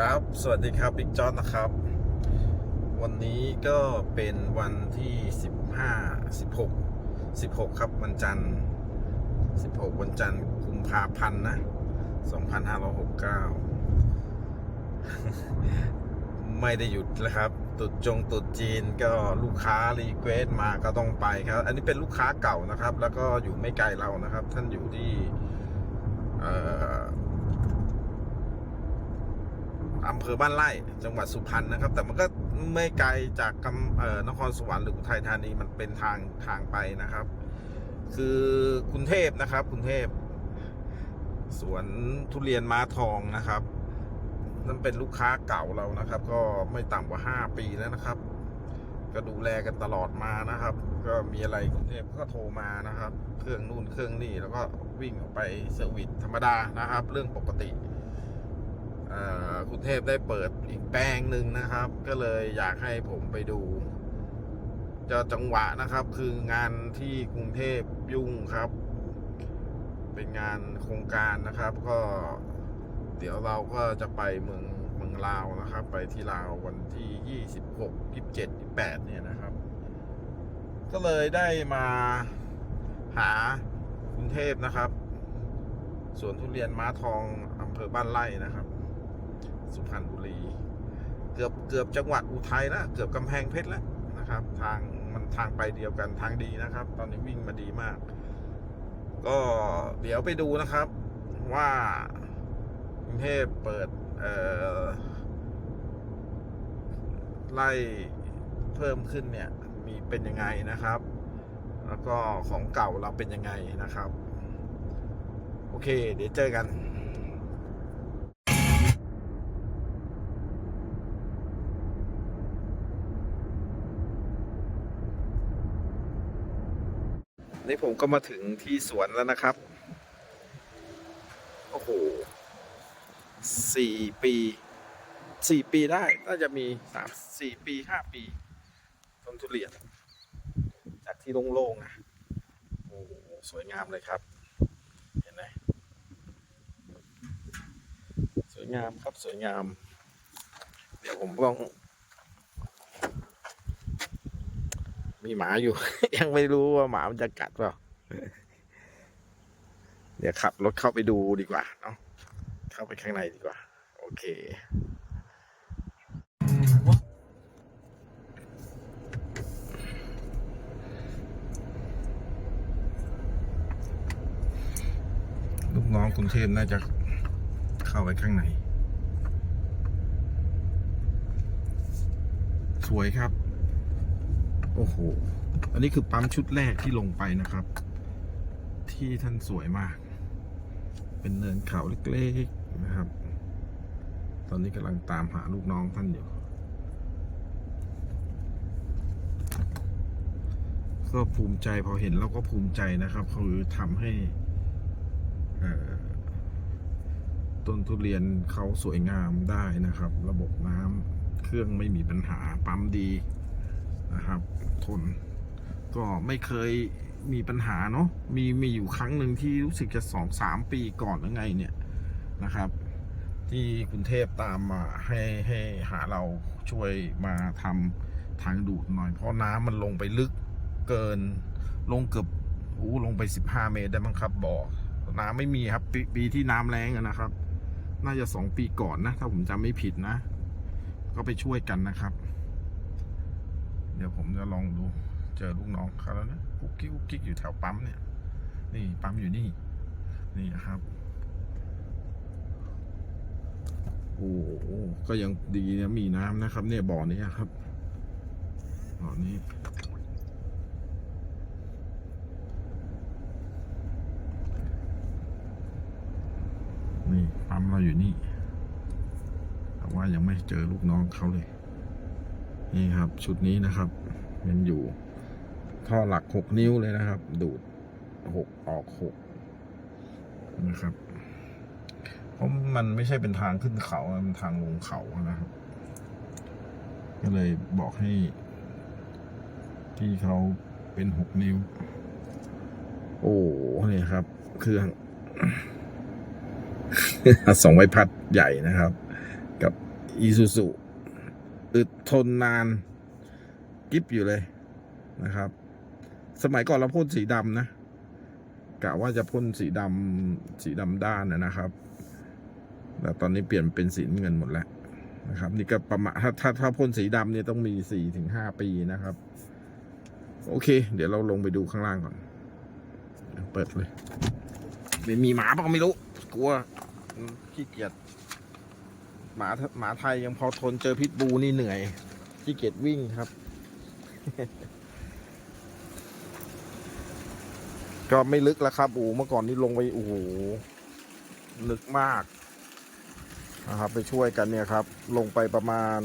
ครับ สวัสดีครับบิ๊กจอนนะครับ วันนี้ก็เป็นวันที่ 15 16 16 ครับวันจันทร์ 16 วันจันทร์กุมภาพันธ์นะ 2569 ไม่ได้หยุดแล้วครับ ตุดจงตุดจีนก็ลูกค้ารีเควสมาก็ต้องไปครับ อันนี้เป็นลูกค้าเก่านะครับ แล้วก็อยู่ไม่ไกลเรานะครับ ท่านอยู่ที่เอำเภอบ้านไร่จังหวัดสุพรรณนะครับ แต่มันก็ไม่ไกลจากกำเอ่อนครสวรรค์หรืออุทัยธานีมันเป็นทางทางไปนะครับ คือกรุงเทพนะครับกรุงเทพสวนทุเรียนม้าทองนะครับนั่นเป็นลูกค้าเก่าเรานะครับ ก็ไม่ต่ำกว่า5ปีแล้วนะครับ ก็ดูแลกันตลอดมานะครับ ก็มีอะไรกรุงเทพก็โทรมานะครับ เครื่องนู่นเครื่องนี่แล้วก็วิ่งออกไปเซอร์วิสธรรมดานะครับ เรื่องปกติ คุณเทพได้เปิดอีกแปลงหนึ่งนะครับ ก็เลยอยากให้ผมไปดูจะจังหวะนะครับ คืองานที่กรุงเทพยุ่งครับ เป็นงานโครงการนะครับ ก็ เดี๋ยวเราก็จะไปเมืองเมืองลาวนะครับ ไปที่ลาววันที่ 26 27 28 เนี่ยนะครับ ก็เลยได้มาหากรุงเทพนะครับสวนทุเรียนม้าทองอำเภอบ้านไร่นะครับ สุพรรณบุรี เกือบเกือบจังหวัดอุทัยแล้วเกือบกำแพงเพชรแล้วนะครับ ทางมันทางไปเดียวกันทางดีนะครับ ตอนนี้วิ่งมาดีมาก ก็เดี๋ยวไปดูนะครับว่ากรุงเทพเปิดไล่เพิ่มขึ้นเนี่ย มีเป็นยังไงนะครับ แล้วก็ของเก่าเราเป็นยังไงนะครับ โอเค เดี๋ยวเจอกัน นี่ผมก็มาถึงที่สวนแล้วนะครับ โอ้โหสี่ปีสี่ปีได้น่าจะมีสามสี่ปีห้าปีต้นทุเรียน จากที่โล่งๆนะโอ้โหสวยงามเลยครับ เห็นไหมสวยงามครับสวยงาม เดี๋ยวผมต้อง มีหมาอยู่ ยังไม่รู้ว่าหมามันจะกัดเปล่าเดี๋ยวขับรถเข้าไปดูดีกว่าเนาะเข้าไปข้างในดีกว่า โอเคลูกน้องกรุงเทพน่าจะเข้าไปข้างใน สวยครับ โอ้โห อันนี้คือปั๊มชุดแรกที่ลงไปนะครับ ที่ท่านสวยมาก เป็นเนินเขาเล็กๆนะครับ ตอนนี้กำลังตามหาลูกน้องท่านอยู่ ก็ภูมิใจพอเห็นแล้วก็ภูมิใจนะครับคือทำให้ต้นทุเรียนเขาสวยงามได้นะครับ ระบบน้ำเครื่องไม่มีปัญหาปั๊มดี นะครับทนก็ไม่เคยมีปัญหาเนาะมีมีอยู่ครั้งหนึ่งที่รู้สึกจะสองสามปีก่อนหรือไงเนี่ยนะครับ ที่กรุงเทพตามมาให้ให้หาเราช่วยมาทำทางดูดหน่อย เพราะน้ำมันลงไปลึกเกินลงเกือบอู้ลงไป15เมตรได้มั้งครับบ่อน้ำไม่มีครับปปีที่น้ำแรงนะครับ น่าจะสองปีก่อนนะ ถ้าผมจำไม่ผิดนะ ก็ไปช่วยกันนะครับ ดี๋ยวผมจะลองดู เจอลูกน้องเขาแล้วนะกุ๊กกิ๊กกุ๊กกิ๊กอยู่แถวปั๊มเนี่ย นี่ปั๊มอยู่นี่ นี่นะครับ โอ้โหก็ยังดีนะมีน้ำนะครับ เนี่ยบ่อนี้ครับบ่อนี้นี่ปั๊มเราอยู่นี่ แต่ว่ายังไม่เจอลูกน้องเขาเลย นี่ครับ ชุดนี้นะครับ มันอยู่ท่อหลักหกนิ้วเลยนะครับ ดูดหกออกหกนะครับเพราะมันไม่ใช่เป็นทางขึ้นเขามันเป็นทางลงเขานะครับ ก็เลยบอกให้ ที่เขาเป็นหกนิ้ว โอ้เนี่ยครับ เครื่องสองใบพัดใหญ่นะครับ กับอีซูซู อึดทนนานกิฟอยู่เลยนะครับ สมัยก่อนเราพ่นสีดำนะกะว่าจะพ่นสีดำสีดำด้านนะครับแต่ตอนนี้เปลี่ยนเป็นสีเงินหมดแล้วนะครับ นี่ก็ประมาณถ้าถ้าถ้าพ่นสีดำเนี่ยต้องมีสี่ถึงห้าปีนะครับ โอเค เดี๋ยวเราลงไปดูข้างล่างก่อน เปิดเลย ไม่มีหมาเปล่าไม่รู้ กลัวขี้เกียจ หมาหมาไทยยังพอทนเจอพิษบูนี่เหนื่อยขี้เกียจวิ่งครับ ก็ไม่ลึกแล้วครับอ้โหเมื่อก่อนนี่ลงไปโอ้โหลึกมากนะครับไปช่วยกันเนี่ยครับ ลงไปประมาณ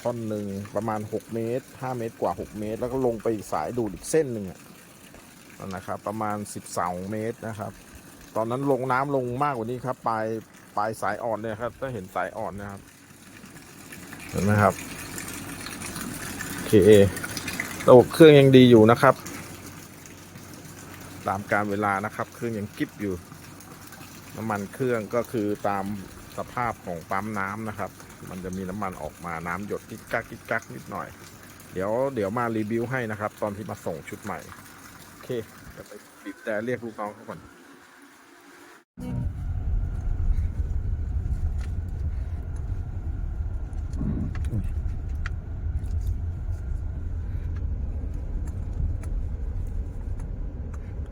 ท่อนหนึ่งประมาณ 6 เมตร 5 เมตรกว่า 6 เมตร แล้วก็ลงไปสายดูดอีกเส้นหนึ่งนะครับ ประมาณ 12 เมตรนะครับ ตอนนั้นลงน้ำลงมากกว่านี้ครับ ปลาย ปลายสายอ่อนเนี่ยครับ ถ้าเห็นสายอ่อนนะครับ เห็นไหมครับโอเคระบบเครื่องยังดีอยู่นะครับ ตามการเวลานะครับ เครื่องยังกิฟอยู่ น้ำมันเครื่องก็คือตามสภาพของปั๊มน้ำนะครับ มันจะมีน้ำมันออกมาน้ำหยดกิ๊กกักกิ๊กกักนิดหน่อย เดี๋ยวเดี๋ยวมารีวิวให้นะครับ ตอนที่มาส่งชุดใหม่ โอเคเดี๋ยวไปบีบแต่เรียกลูกน้องเขาก่อน รู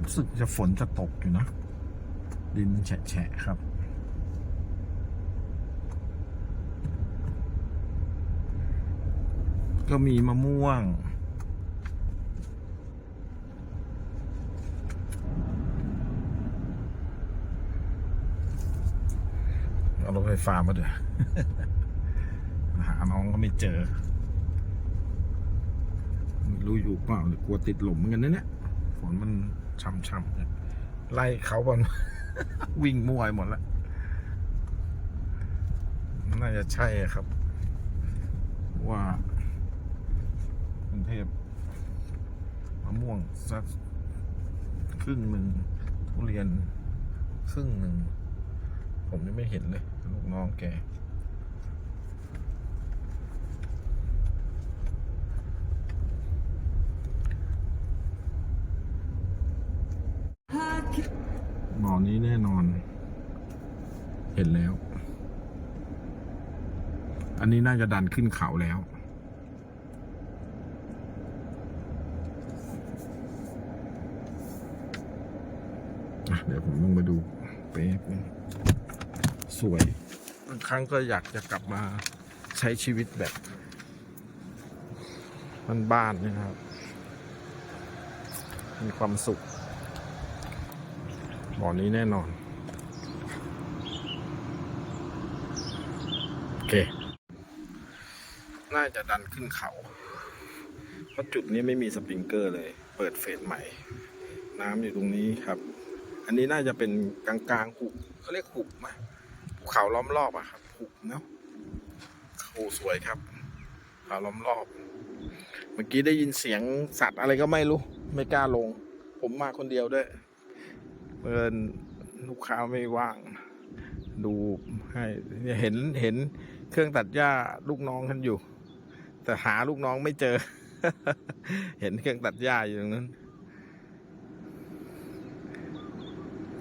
้ สึกจะฝนจะตกอยู่นะ ดินแฉะครับ ก็มีมะม่วง เอารถไฟฟ้ามาเด้วยหาน้องก็ไม่เจอรู้อยู่เปล่าหรือกลัวติดหลมเหมือนกันนะเนี่ยฝนมัน ช่ำๆเนี่ยไล่เขาบอลวิ่งมั่วไปหมดแล้ว น่าจะใช่ครับ ว่ากรุงเทพมะม่วงสักครึ่งหนึ่งทุเรียนครึ่งหนึ่ง ผมยังไม่เห็นเลย ลูกน้องแก นี้แน่นอน เห็นแล้ว อันนี้น่าจะดันขึ้นเขาแล้วเดี๋ยวผมลงมาดูเป๊บนึงสวยบางครั้งก็อยากจะกลับมาใช้ชีวิตแบบบ้านๆนะครับ มีความสุข บ่อนี้แน่นอน โอเค น่าจะดันขึ้นเขา เพราะจุดนี้ไม่มีสปริงเกอร์เลย เปิดเฟสใหม่ น้ำอยู่ตรงนี้ครับ อันนี้น่าจะเป็นกลางกลางๆหุบเขาเรียกหุบไหมภูเขาล้อมรอบอะครับหุบเนาะโอ้สวยครับภูเขาล้อมรอบ เมื่อกี้ได้ยินเสียงสัตว์อะไรก็ไม่รู้ ไม่กล้าลง ผมมาคนเดียวด้วย เอินลูกค้าไม่ว่าง ดูให้เห็นเห็นเครื่องตัดหญ้าลูกน้องท่านอยู่ แต่หาลูกน้องไม่เจอ เห็นเครื่องตัดหญ้าอยู่ตรงนั้น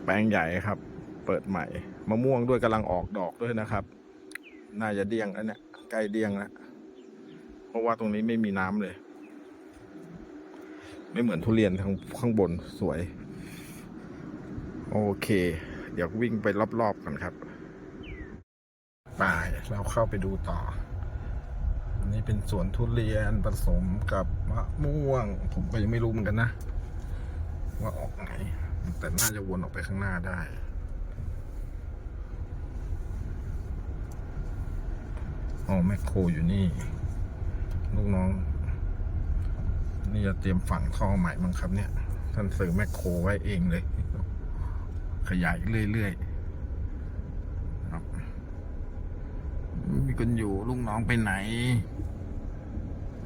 แปลงใหญ่ครับ เปิดใหม่มะม่วงด้วยกำลังออกดอกด้วยนะครับ น่าจะเดี้ยงแล้วเนี่ยใกล้เดี้ยงแล้วเพราะว่าตรงนี้ไม่มีน้ำเลย ไม่เหมือนทุเรียนข้างข้างบนสวย โอเค เดี๋ยววิ่งไปรอบๆกันครับไปเราเข้าไปดูต่อ อันนี้เป็นสวนทุเรียนผสมกับมะม่วง ผมก็ยังไม่รู้เหมือนกันนะ ว่าออกไหน แต่น่าจะวนออกไปข้างหน้าได้อ๋อแมคโครอยู่นี่ ลูกน้อง นี่จะเตรียมฝังท่อใหม่มั้งครับเนี่ย ท่านซื้อแมคโครไว้เองเลย ขยายเรื่อยๆครับมีคนอยู่ลูกน้องไปไหน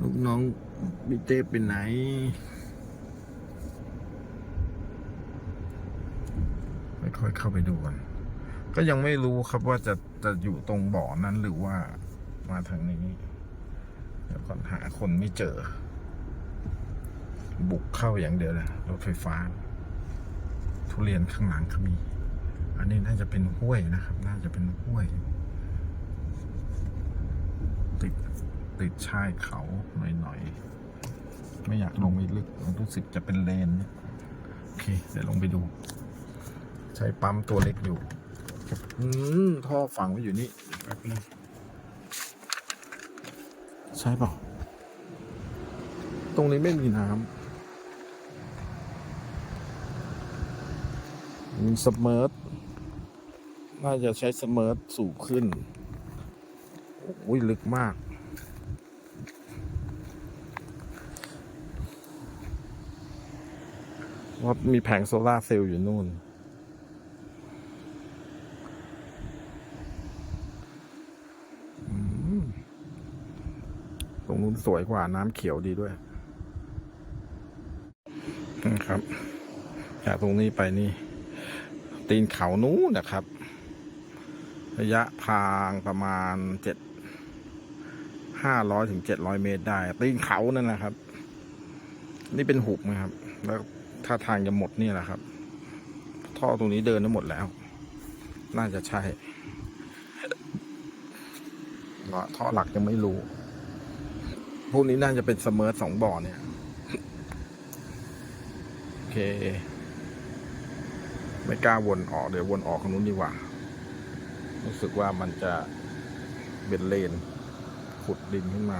ลูกน้องบิเต้ไปไหนไม่ค่อยเข้าไปดูกัน ก็ยังไม่รู้ครับว่าจะจะอยู่ตรงบ่อนั้นหรือว่ามาทางนี้เดี๋ยวก่อนหาคนไม่เจอ บุกเข้าอย่างเดียวเลยรถไฟฟ้า ทุเรียนข้างหลังเขามี อันนี้น่าจะเป็นห้วยนะครับ น่าจะเป็นห้วย ติดติดชายเขาหน่อยๆ ไม่อยากลงไปลึกรู้สึกจะเป็นเลน โอเค เดี๋ยวลงไปดู ใช้ปั๊มตัวเล็กอยู่ อืมท่อฝังไว้อยู่นี่แป๊บนึงใช่เปล่าตรงนี้ไม่มีน้ำ สเมิร์ทน่าจะใช้สเมิร์ทสูงขึ้นโอ้ยลึกมาก ว่ามีแผงโซลาเซลล์อยู่นู่น ตรงนู้นสวยกว่าน้ำเขียวดีด้วยนะครับ จากตรงนี้ไปนี่ ตีนเขานู้นนะครับ ระยะทางประมาณเจ็ดห้าร้อยถึงเจ็ดร้อยเมตรได้ ตีนเขานั่นนะครับ นี่เป็นหุบนะครับ แล้วถ้าทางจะหมดนี่แหละครับ ท่อตรงนี้เดินทั้งหมดแล้ว น่าจะใช่ท่อหลักยังไม่รู้ พวกนี้น่าจะเป็นเสมอสองบ่อเนี่ย โอเค ไม่กล้าวนออกเดี๋ยววนออกทางนู้นดีกว่า รู้สึกว่ามันจะเป็นเลน ขุดดินขึ้นมา